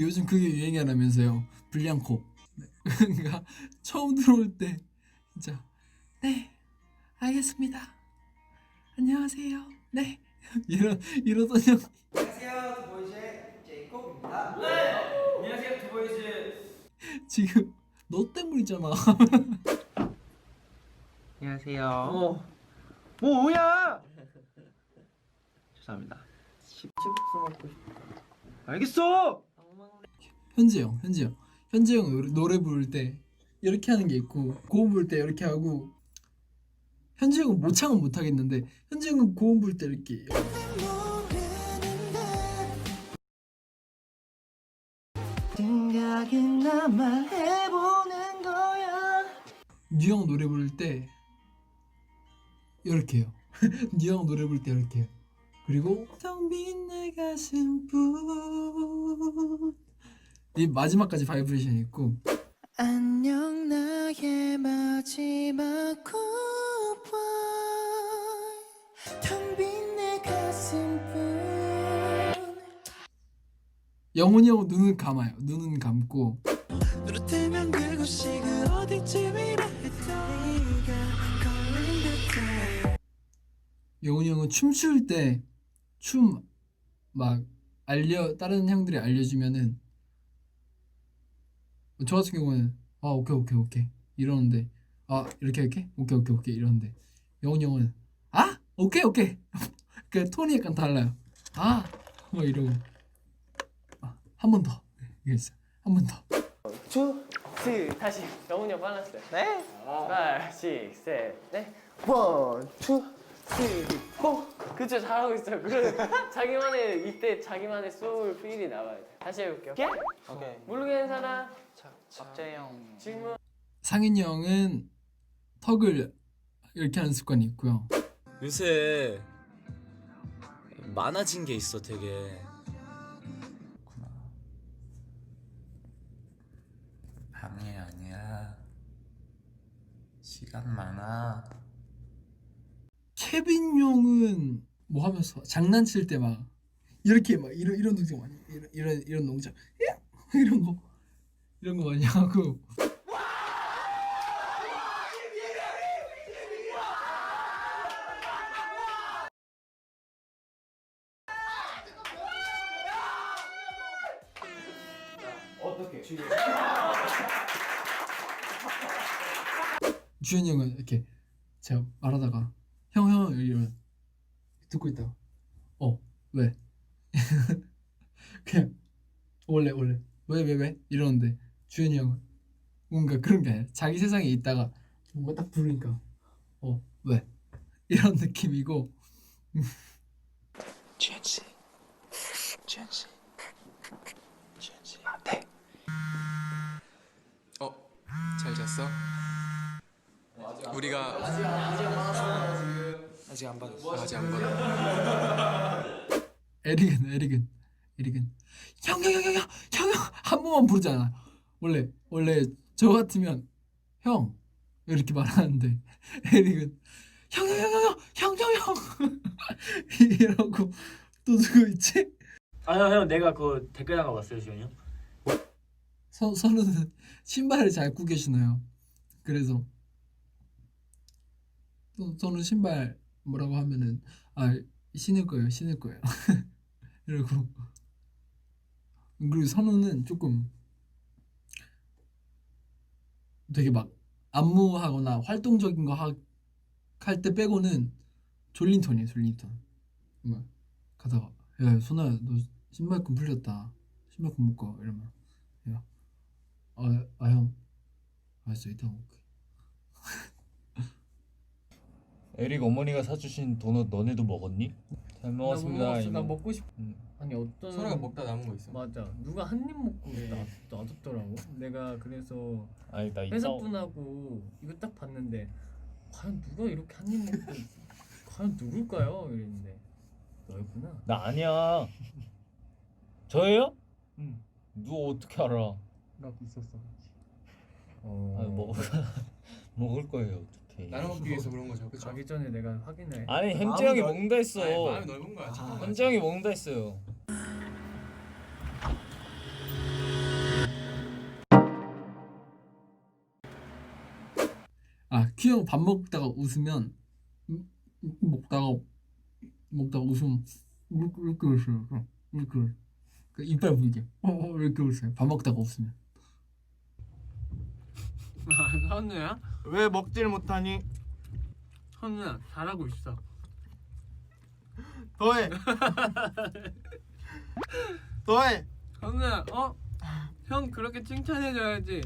요즘 그게 유행이라면서요. 불량코. 네. 그러니까 처음 들어올 때 진짜 네 알겠습니다. 안녕하세요. 네 이런 이러던 형 안녕하세요 두보이즈의 제이콥입니다 안녕하세요 두보이즈 지금 너 때문이잖아. 안녕하세요 어 뭐야 죄송합니다 칩스 먹고 싶어 알겠어 현재 형, 현재 형, 현재 형 노래, 노래 부를 때 이렇게 하는 게 있고 고음 부를 때 이렇게 하고 현재 형은 모창은 못 하겠는데 현재 형은 고음 부를 때 이렇게 뉴형 노래 부를 때 이렇게 해요. 뉴형 노래 부를 때 이렇게. 그리고 텅빈 내 가슴뿐 이 마지막까지 바이브레이션이 있고. 안녕 나의 마지막 굿바이 텅빈 내 가슴뿐. 영훈이 형은 눈을 감아요. 눈은 감고. 눈을 뜨면 그곳이 그 어디쯤이라 해도 네가 걸린 듯해. 영훈이 형은 춤출 때 춤 막 알려 다른 형들이 알려주면은 저 같은 경우는 아 오케이 오케이 오케이 이러는데 아 이렇게 이렇게 오케이 오케이 오케이 이러는데 영훈이 형은 아 오케이 오케이 그 톤이 약간 달라요 아뭐 이러고 아, 한 번더 이게 있어 한번더 투, 스 다시 영훈이 형 빨랐어요 네 하나 씩셋넷 원, 투, 쓰리, 포 그쵸 잘하고 있어요. 그래 자기만의 이때 자기만의 소울 필이 나와야 돼. 다시 해볼게요. 오케이? 모르겠는 사람 박재영. 질문. 상인이 형은 턱을 이렇게 하는 습관이 있고요. 요새 많아진 게 있어 되게. 방해 아니야. 시간 많아. 케빈 형은 뭐 하면서 장난칠 때 막 이렇게 막 이런 이런 동작 많이 이런 이런 이런 동작. 이런 거. 이런 거 많이 하고. 어떻게? 주현이 형은 이렇게 제가 말하다가 형 형! 이러면 듣고 있다가 어 왜? 그냥 원래 원래 왜 왜 왜? 이러는데 주현이 형은 뭔가 그런 게 아니라 자기 세상에 있다가 뭔가 딱 부르니까 어 왜? 이런 느낌이고 주현 씨. 주현 씨. 주현 씨. 아, 네. 어? 잘 잤어? 우리가 아직 안 받았어. 아직 안 받아 에릭은 에릭은 에릭은 형형형형 형형 한 번만 부르잖아 원래 원래 저 같으면 형 이렇게 말하는데 에릭은 형형형형형형형 이러고 또 누구 있지? 아형 형 내가 그 댓글 한거 봤어요 지현이 형? 선 선우는 신발을 잘 구겨 신어요 그래서 또 선우 신발 뭐라고 하면은 아 신을 거예요 신을 거예요. 이러고. 그리고 선우는 조금 되게 막 안무하거나 활동적인 거 할 때 빼고는 졸린 톤이에요 졸린 톤. 막 가다가 야 선우야 너 신발끈 풀렸다. 신발끈 묶어. 이러면 야. 아아형. 알았어 이따 먹을게 에릭 어머니가 사주신 도넛 너네도 먹었니? 잘 먹었습니다 나 이모. 먹고 싶 음. 아니 어떤 서로가 먹다 남은 거 있어 맞아 누가 한 입 먹고 놔, 놔뒀더라고 내가 그래서 아니 나 이따 회사분하고 이거 딱 봤는데 과연 누가 이렇게 한 입 먹고 과연 누굴까요? 이랬는데 너였구나 나 아니야 저예요? 응. 누가 어떻게 알아 나 있었어 아, 먹을 먹을 거예요 네. 나눠 먹기 위해서 그런 거죠. 그쵸? 가기 전에 내가 확인해. 아니 그 현재 형이 넓- 먹는다 했어. 아니, 마음이 넓은 거야. 현재 형이 먹는다 했어요. 아 키형 밥 먹다가 웃으면 음, 음, 음, 먹다가 먹다가 웃으면 왜 이렇게 웃어요 그냥. 이렇게 그 이빨 보이게 어, 어, 이렇게 웃어요 밥 먹다가 웃으면 아, 사원누야? 왜 먹질 못하니? 현우야 잘하고 있어 더해. 더해. 현우야 어? 형 그렇게 칭찬해줘야지